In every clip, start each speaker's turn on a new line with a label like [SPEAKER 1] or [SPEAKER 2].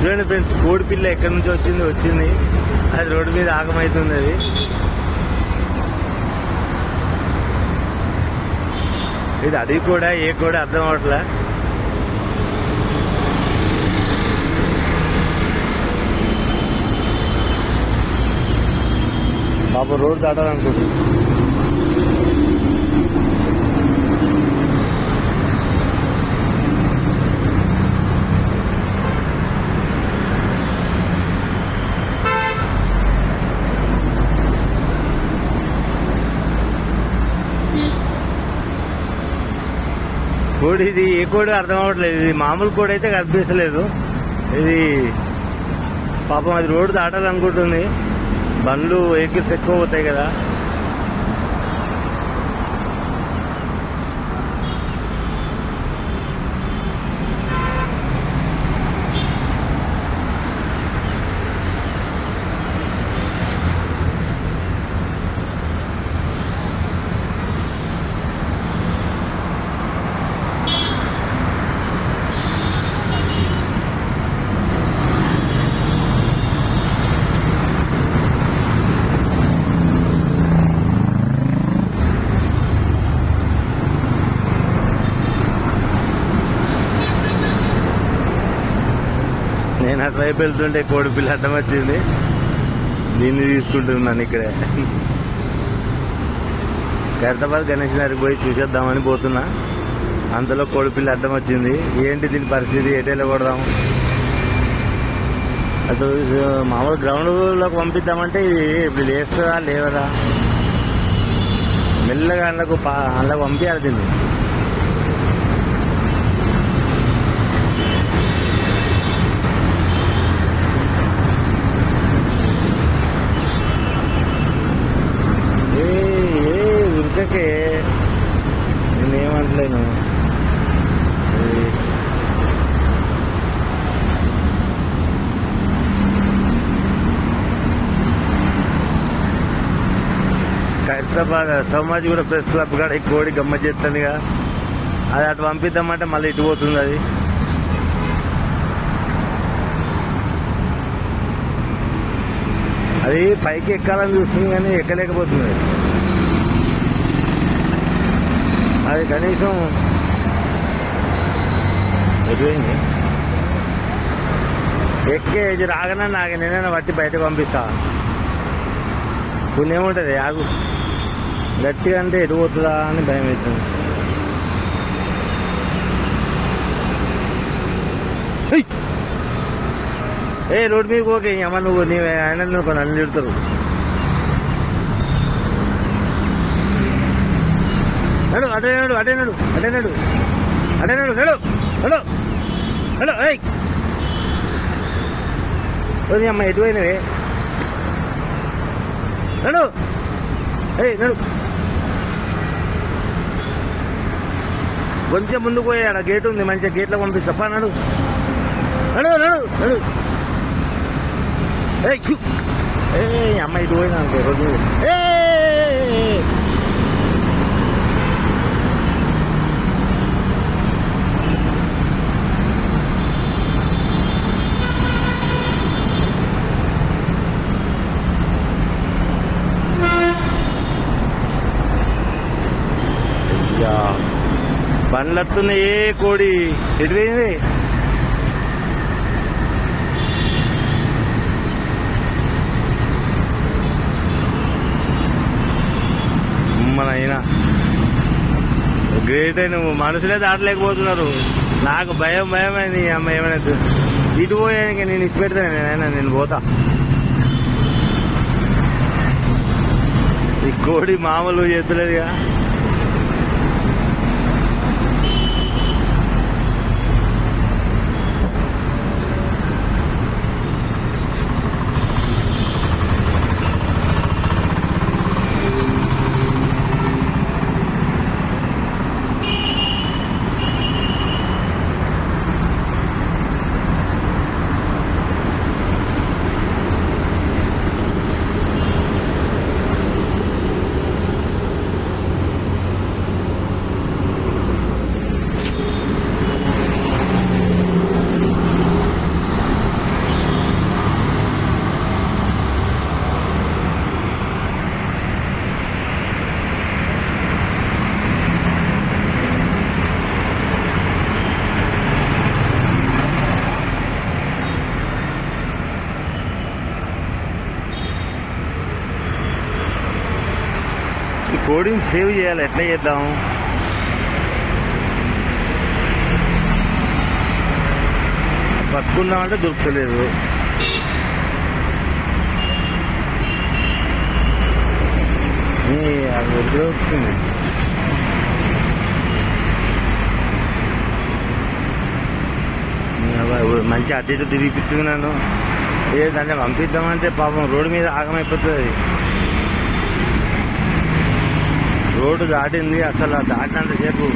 [SPEAKER 1] చూడండి ఫ్రెండ్స్ కోడి పిల్ల ఎక్కడి నుంచి వచ్చింది వచ్చింది. అది రోడ్డు మీద ఆగమవుతుంది అది. ఇది అది కూడా ఏ కూడా అర్థం అవట్లే? పాప రోడ్డు దాటాలనుకుంటుంది. కోడి ఇది ఏ కోడి అర్థం అవ్వట్లేదు. ఇది మామూలు కోడి అయితే కనిపించలేదు ఇది పాపం అది రోడ్డు దాటాలనుకుంటుంది. బండ్లు వెహికల్స్ ఎక్కువ పోతాయి కదా. నేను వెళ్తుంటే కోడి పిల్ల అడ్డం వచ్చింది. దీన్ని తీసుకుంటున్నాను ఇక్కడే. ఖైరతాబాద్ గణేష్ గారికి పోయి చూసేద్దామని పోతున్నా. అంతలో కోడి పిల్ల అడ్డం వచ్చింది. ఏంటి దీని పరిస్థితి? ఎటేలా కొడదాం అసలు మామూలు గ్రౌండ్లోకి పంపిద్దామంటే ఇది ఇప్పుడు లేస్తుందా? లేవదా? మెల్లగా అందులోకి పా అందులోకి పంపించాలి దీన్ని ఏ ఏ ఉరకకే నేనేమంటలేను ఖైరతాబాద్ సమాజ్ కూడా ప్రెస్ క్లబ్ కాడ ఈ కోడి గమ్మ చేస్తుందిగా. అది అటు పంపిద్దామంటే మళ్ళీ ఇటు పోతుంది అది. అది పైకి ఎక్కాలని చూస్తుంది కానీ ఎక్కలేకపోతుంది. అది కనీసం ఎదురైంది ఎక్కే ఇది రాగానే నాకు నేనైనా బట్టి బయటకు పంపిస్తా. పుణ్యముంటుంది ఆగు. గట్టిగా అంటే ఎటు పోతుందా అని భయం అవుతుంది ఏ రోడ్ మీద ఓకే అమ్మ నువ్వు నీ ఆయన నువ్వు నన్ను తిడతారు నడు అటే నడు అటే నడు అటే నడు అటే నడు నడు నడు నడు ఏయ్! ఓ అమ్మ ఎటు పోయినవే? నడు! ఏయ్ నడు! కొంచెం ముందుకు పోయాడు గేట్ ఉంది మంచిగా గేట్లో పంపిస్తా. నడు. నడు నడు నడు. ఏయ్ ఏ అమ్మాయి ఇటు పోయినా అనుకో రోజు ఏ బండ్లత్తున్నాయి ఏ కోడి? ఎటుపోయింది మన అయినా గ్రేట్ అయిన మనుషులే దాటలేకపోతున్నారు. నాకు భయం భయం అయింది అమ్మ ఏమైనా ఇటు పోయానికి నేను ఇచ్చి పెడతాను నేనైనా నేను పోతా. ఈ కోడి మామూలు చేతులేదుగా కోడిని సేవ్ చేయాలి. ఎట్లా చేద్దాం? పట్టుకున్నామంటే దొరుకుతలేదు. అది ఎప్పుడు వస్తుంది మంచి అటు తిరిగిపిస్తున్నాను ఏదంటే పంపిద్దామంటే పాపం రోడ్డు మీద ఆగమైపోతుంది. రోడ్డు దాటింది అసలు దాటినంతసేపు.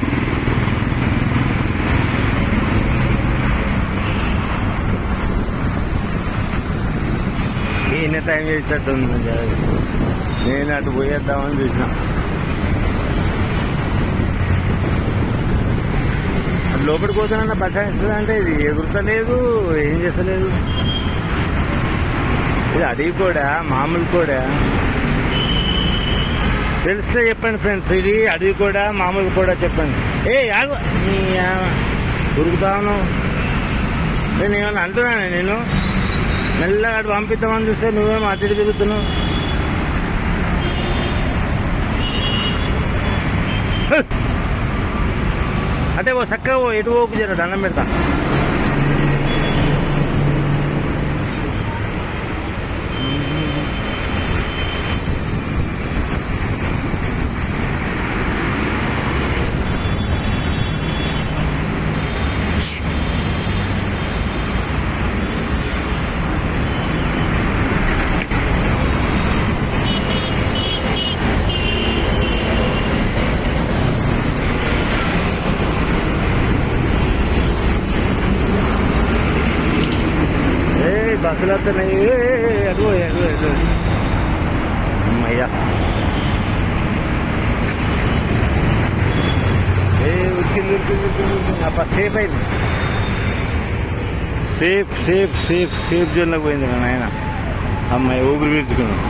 [SPEAKER 1] ఈయన టైం చేసేటట్టు ఉంది నేను అటు పోయేద్దామని చూసిన. లోపలికి పోతున్నా బఠాయిస్తుంది అంటే ఇది ఎగురుతలేదు ఏం చేస్తలేదు. ఇది అడవి కూడా మామూలు కూడా? తెలిస్తే చెప్పండి ఫ్రెండ్స్ ఇది అడిగి కూడా మామూలు కూడా చెప్పండి. ఏ యాగు నీ ఉరుకుతాను. నేను ఏమన్నా అంటున్నాను నేను? మెల్లగా అటు పంపిద్దామని చూస్తే నువ్వేమో అటు తిరుగుతున్నావు. అంటే ఓ చక్కగా ఓ ఎటు ఓపు జర దండం పెడతా ఏ బస్సులు వస్తున్నాయి ఏ, ఏ, ఏ, అమ్మయ్యా ఏ ఉరికింది ఉరికింది ఉరికింది ఉరికింది అబ్బా సేఫ్ అయింది సేఫ్ సేఫ్ సేఫ్ సేఫ్ జోన్లోకి పోయింది నా నాయన అమ్మాయి ఊపిరి పీల్చుకున్నాను